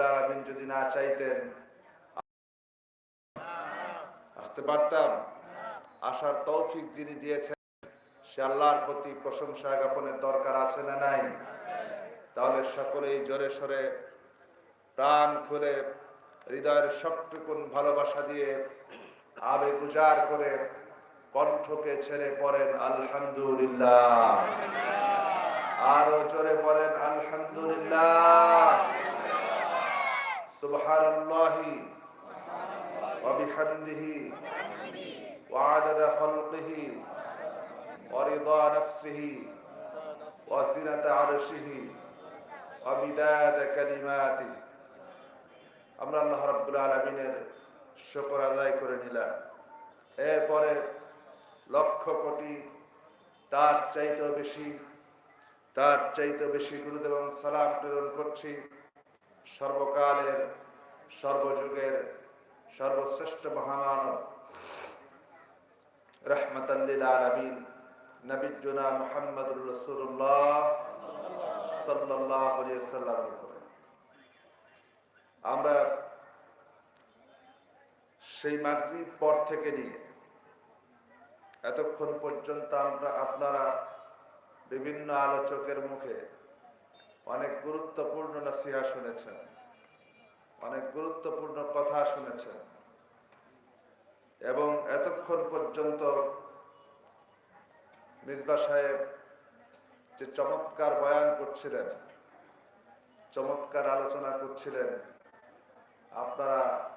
আলমিন যদি না চাইতেন। আসতে পারতাম। আসার তৌফিক যিনি দিয়েছেন, সে আল্লাহর প্রতি প্রশংসা জ্ঞাপনের দরকার আছে না নাই? তাহলে সকলেই জোরে সরে প্রাণ খুলে হৃদয়ের সবটুকুন ভালোবাসা দিয়ে আবেগ উজাড় করে কণ্ঠকে ছেড়ে পড়েন, আলহামদুলিল্লাহ। আরও জোরে পড়েন আলহামদুলিল্লাহ। সুবহানাল্লাহি ওয়া বিহামদিহি وعدد خلقه ورضا نفسه وزنة عرشه ومداد كلماته আমরা আল্লাহ রাব্বুল আলামিনের শুকর আদায় করে নিলাম এরপরে লক্ষ কোটি তার চাইতেও বেশি তার চাইতে বেশি গুরুদ এবং সালাম প্রেরণ করছি সর্বকালের, সর্বযুগের, সর্বশ্রেষ্ঠ মহামানব। রসুল্লাহ সাল্লাহ আমরা সেই মাগরিব পর থেকে নিয়ে এতক্ষণ পর্যন্ত আমরা আপনারা বিভিন্ন আলোচকের মুখে অনেক গুরুত্বপূর্ণ নসিহা শুনেছেন। অনেক গুরুত্বপূর্ণ কথা শুনেছেন। এবং এতক্ষণ পর্যন্ত মিসবা সাহেব যে চমৎকার বয়ান করছিলেন, চমৎকার আলোচনা করছিলেন, আপনারা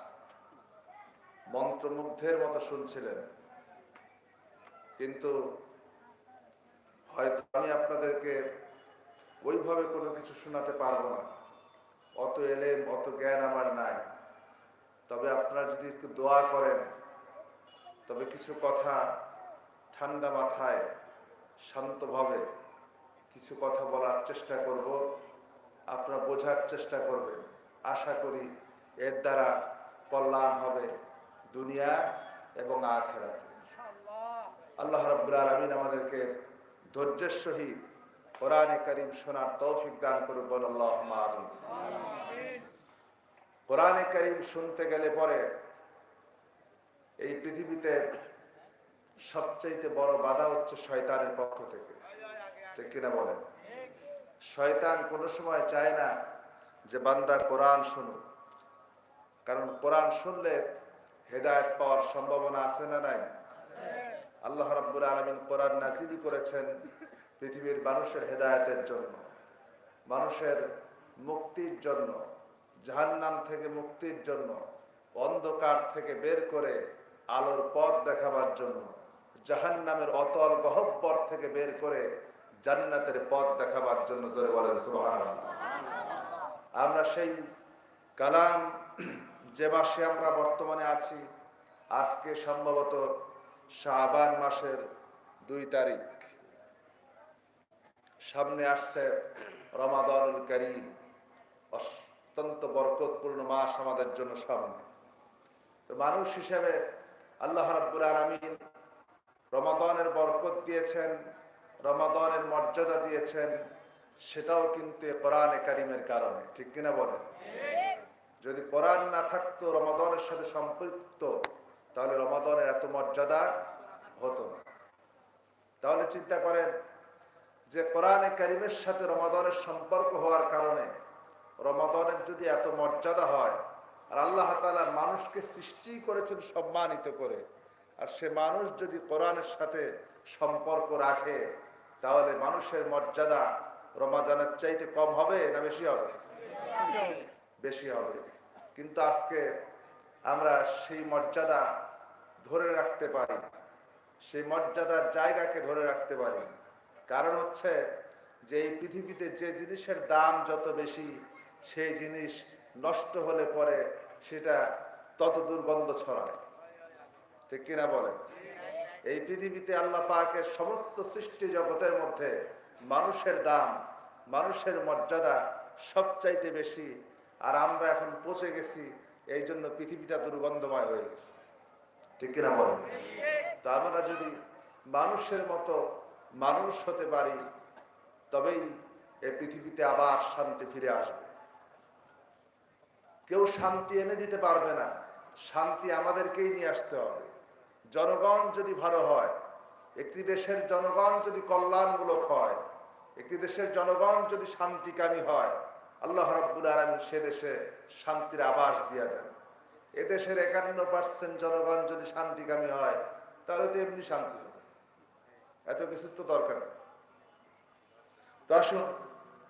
মন্ত্রমুগ্ধের মতো শুনছিলেন। কিন্তু হয়তো আমি আপনাদেরকে ওইভাবে কোনো কিছু শোনাতে পারব না। অত এলেম অত জ্ঞান আমার নাই। তবে আপনারা যদি একটু দোয়া করেন তবে কিছু কথা ঠান্ডা মাথায় শান্তভাবে কিছু কথা বলার চেষ্টা করব। আপনারা বোঝার চেষ্টা করবেন। আশা করি এর দ্বারা কল্যাণ হবে দুনিয়া এবং আখেরাতে। আল্লাহ রাব্বুল আলামিন আমাদেরকে ধৈর্যের সহিত কোরআনে করিম শোনার তৌফিক দান করুক কোরআনে করিম শুনতে গেলে পরে এই পৃথিবীতে সবচাইতে বড় বাধা হচ্ছে শয়তানের পক্ষ থেকে। ঠিক কিনা বলেন? শয়তান কোনো সময় চায় না যে বান্দা কোরআন শুনুক। কারণ কোরআন শুনলে হেদায়ত পাওয়ার সম্ভাবনা আছে না নাই? আল্লাহ রাব্বুল আলমিন কোরআন নাজিলি করেছেন। পৃথিবীর মানুষের হেদায়তের জন্য, মানুষের মুক্তির জন্য, জাহান্নাম থেকে মুক্তির জন্য, অন্ধকার থেকে বের করে আলোর পথ দেখাবার জন্য, জাহান্নামের অতল গহব্বর থেকে বের করে জান্নাতের পথ দেখাবার জন্য জোরে বলেন আমরা সেই কালাম যে মাসে আমরা বর্তমানে আছি, আজকে সম্ভবত শাবান মাসের দুই তারিখ। সামনে আসছে রমাদানুল করিম। অত্যন্ত বরকতপূর্ণ মাস আমাদের জন্য সামনে। তো মানুষ হিসেবে আল্লাহ রাব্বুল আলামিন রমাদানের বরকত দিয়েছেন, রমাদানের মর্যাদা দিয়েছেন, সেটাও কিন্তু কোরআনে কারিমের কারণে। ঠিক কিনা বলেন? যদি কোরআন না থাকতো, রমাদানের সাথে সম্পৃক্ত, তাহলে রমাদানের এত মর্যাদা হতো না। তাহলে চিন্তা করেন যে কোরআনে কারিমের সাথে রমাদানের সম্পর্ক হওয়ার কারণে রমাদানের যদি এত মর্যাদা হয়, আর আল্লাহ তালা মানুষকে সৃষ্টি করেছেন সম্মানিত করে, আর সে মানুষ যদি কোরআনের সাথে সম্পর্ক রাখে, তাহলে মানুষের মর্যাদা রমাদানের চাইতে কম হবে না বেশি হবে? বেশি হবে। কিন্তু আজকে আমরা সেই মর্যাদা ধরে রাখতে পারি সেই মর্যাদার জায়গাকে ধরে রাখতে পারি কারণ হচ্ছে যে এই পৃথিবীতে যে জিনিসের দাম যত বেশি, সেই জিনিস নষ্ট হলে পরে সেটা তত দুর্গন্ধ ছড়ায়। ঠিক কিনা বলে? এই পৃথিবীতে আল্লাহ পাকের সমস্ত সৃষ্টি জগতের মধ্যে মানুষের দাম, মানুষের মর্যাদা সবচাইতে বেশি। আর আমরা এখন পচে গেছি, এই জন্য পৃথিবীটা দুর্গন্ধময় হয়ে গেছে। ঠিক কিনা বলেন তো আমরা যদি মানুষের মতো মানুষ হতে পারি, তবেই এই পৃথিবীতে আবার শান্তি ফিরে আসবে। কেউ শান্তি এনে দিতে পারবে না, শান্তি আমাদেরকেই নিয়ে আসতে হবে। জনগণ যদি ভালো হয়, একটি দেশের জনগণ যদি কল্যাণমূলক হয়, একটি দেশের জনগণ যদি শান্তিকামী হয়, আল্লাহ রাব্বুল আলমী সে দেশে শান্তির আবাস দিয়ে দেন। এদেশের একান্ন পার্সেন্ট জনগণ যদি শান্তিকামী হয়, তাহলে তো এমনি শান্তি এত কিছু তো দরকার নেই তো আসুন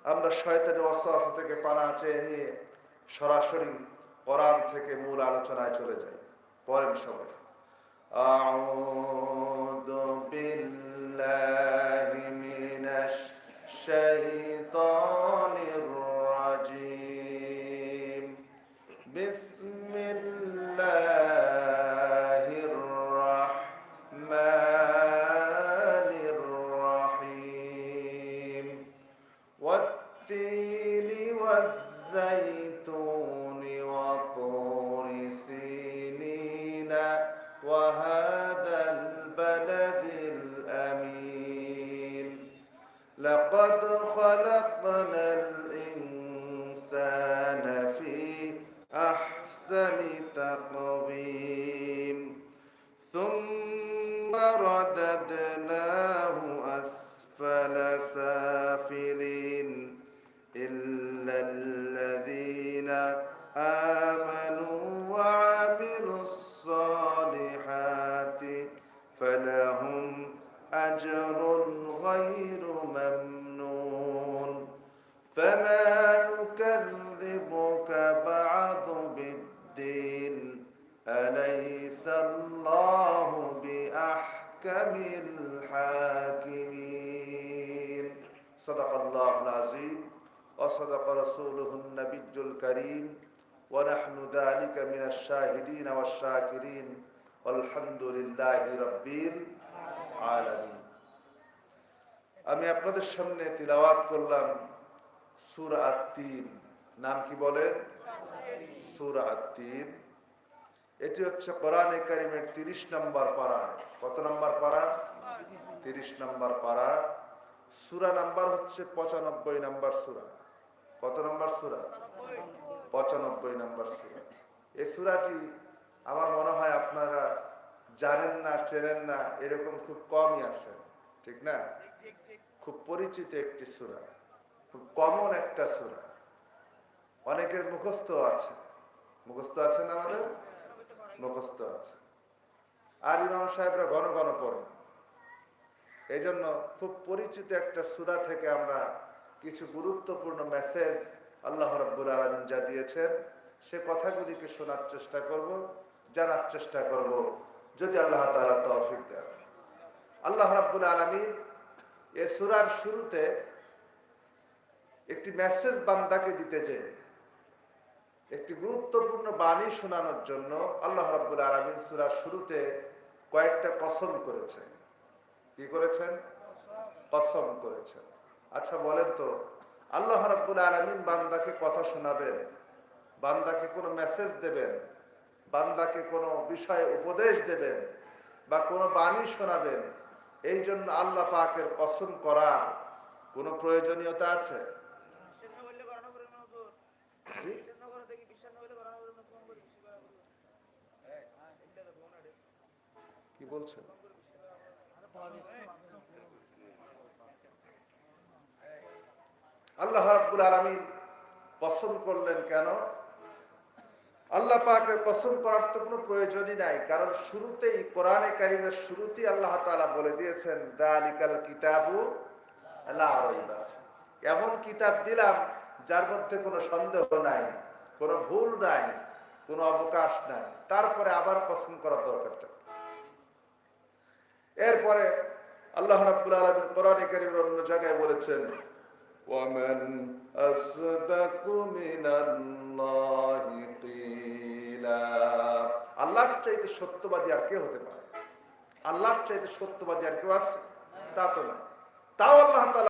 আমরা শয়তানের অস্ত্র থেকে পানা চেয়ে নিয়ে সরাসরি কোরআন থেকে মূল আলোচনায় চলে যাই পরেন সবাই أعوذ بالله من الشيطان الرجيم بسم سينين وهذا البلد الأمين. لقد خلقنا الإنسان في أحسن تقويم. ثم رددناه أسفل سافلين إلا الذين آمنوا غير ممنون. فما يكذبك بعد بالدين. أليس الله بأحكم الحاكمين. صدق الله العظيم. وصدق رسوله النبي الكريم. ونحن ذلك من الشاهدين والشاكرين. والحمد لله رب العالمين. আমি আপনাদের সামনে তিলাওয়াত করলাম সূরা আত-তিন। নাম কি বলেন সূরা আত-তিন। এটি হচ্ছে কোরআনে কারিমের 30 নম্বর পারা। কত নম্বর পারা? 30 নম্বর পারা। সুরা নাম্বার হচ্ছে পঁচানব্বই নাম্বার সূরা। কত নম্বর সূরা? 95 নম্বর সুরা। এই সুরাটি আমার মনে হয় আপনারা জানেন না, চেনেন না, এরকম খুব কমই আছে। ঠিক না? খুব পরিচিত একটি সূরা, খুব কমন একটা সূরা। অনেকের মুখস্থ আছে। মুখস্থ আছে না আমাদের? মুখস্থ আছে। আর ইমাম সাহেবরা ঘন ঘন পড়েন এই জন্য খুব পরিচিত একটা সূরা থেকে আমরা কিছু গুরুত্বপূর্ণ মেসেজ আল্লাহ রব্বুল আলমিন যা দিয়েছেন, সে কথাগুলিকে শোনার চেষ্টা করব, জানার চেষ্টা করব। যদি আল্লাহ তালা তৌফিক দেন। আল্লাহ রাব্বুল আলমিন এ সুরার শুরুতে একটি মেসেজ বান্দাকে দিতে যে একটি গুরুত্বপূর্ণ বাণী শোনানোর জন্য আল্লাহ রাব্বুল আলমিন সুরার শুরুতে কয়েকটা কসম করেছেন। কি করেছেন? কসম করেছেন। আচ্ছা বলেন তো, আল্লাহ রাব্বুল আলমিন বান্দাকে কথা শোনাবেন, বান্দাকে কোনো মেসেজ দেবেন, বান্দাকে কোনো বিষয়ে উপদেশ দেবেন, বা কোনো বাণী শোনাবেন এই জন্য আল্লাহ পাকের কসম করার কোনো প্রয়োজনীয়তা আছে? কি বলছেন? আল্লাহ রাব্বুল আলামিন পছন্দ করলেন কেন? আল্লাহ পাকের পছন্দ করার তো কোনো প্রয়োজনই নাই, কারণ শুরুতেই কোরআনে কারিমের শুরুতেই আল্লাহ তাআলা বলে দিয়েছেন, দালিকাল কিতাবু এমন কিতাব দিলাম যার মধ্যে কোনো সন্দেহ নাই, কোনো ভুল নাই, কোনো অবকাশ নাই, তারপরে আবার পছন্দ করার দরকারটা এরপরে আল্লাহ রাব্বুল আলামিন কোরআনে কারিমের অন্য জায়গায় বলেছেন ومن أصدق من الله قيلا আল্লাহর চাইতে সত্যবাদী আর কে হতে পারে আল্লাহর চাইতে সত্যবাদী আর কেউ আছে তা তো না তাও আল্লাহ তাআলা